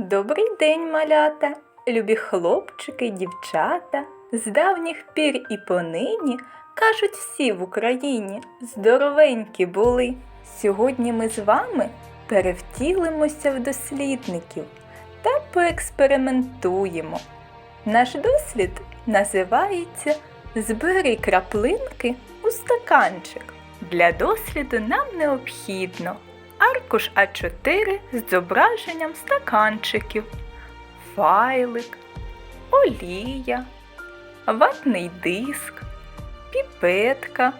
Добрий день, малята, любі хлопчики, дівчата. З давніх пір і понині кажуть всі в Україні здоровенькі були. Сьогодні ми з вами перевтілимося в дослідників та поекспериментуємо. Наш дослід називається Збери краплинки у стаканчик. Для досліду нам необхідно аркуш А4 з зображенням стаканчиків, файлик, олія, ватний диск, піпетка,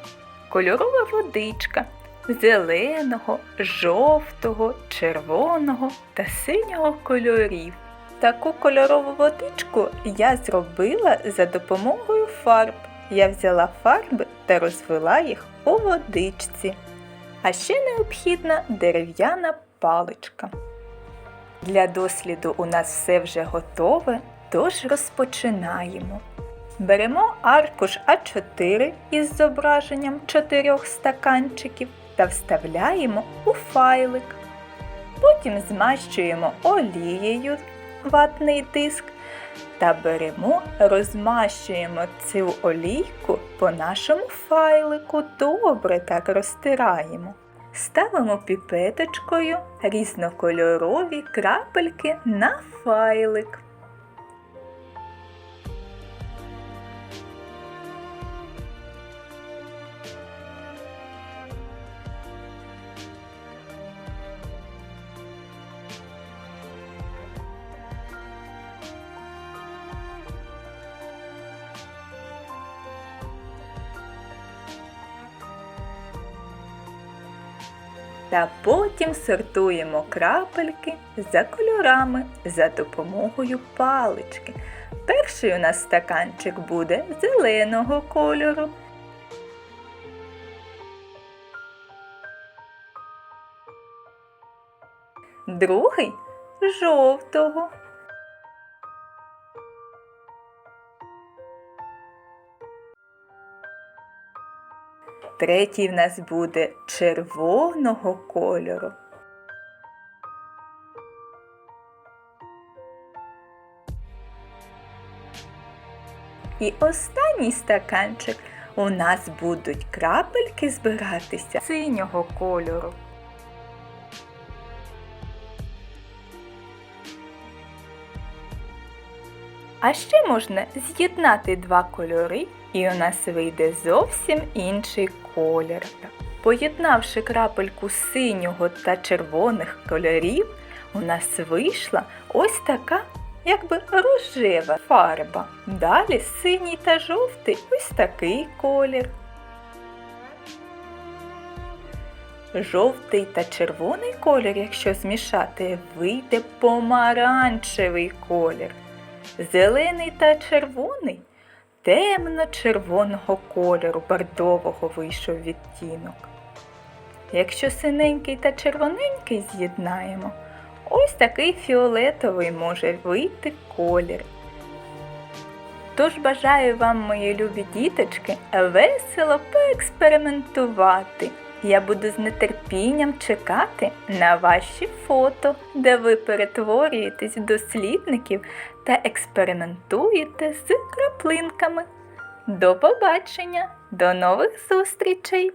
кольорова водичка зеленого, жовтого, червоного та синього кольорів. Таку кольорову водичку я зробила за допомогою фарб. Я взяла фарби та розвела їх у водичці. А ще необхідна дерев'яна паличка. Для досліду у нас все вже готове, тож розпочинаємо. Беремо аркуш А4 із зображенням чотирьох стаканчиків та вставляємо у файлик. Потім змащуємо олією ватний диск та беремо, розмащуємо цю олійку по нашому файлику, добре так розтираємо. Ставимо піпеточкою різнокольорові крапельки на файлик. Та потім сортуємо крапельки за кольорами за допомогою палички. Перший у нас стаканчик буде зеленого кольору. Другий жовтого. Третій в нас буде червоного кольору. І останній стаканчик у нас будуть крапельки збиратися синього кольору. А ще можна з'єднати два кольори, і у нас вийде зовсім інший колір. Поєднавши крапельку синього та червоних кольорів, у нас вийшла ось така якби рожева фарба. Далі синій та жовтий ось такий колір. Жовтий та червоний колір, якщо змішати, вийде помаранчевий колір. Зелений та червоний темно-червоного кольору бордового вийшов відтінок. Якщо синенький та червоненький з'єднаємо, ось такий фіолетовий може вийти колір. Тож бажаю вам, мої любі діточки, весело поекспериментувати. Я буду з нетерпінням чекати на ваші фото, де ви перетворюєтесь в дослідників та експериментуєте з краплинками. До побачення! До нових зустрічей!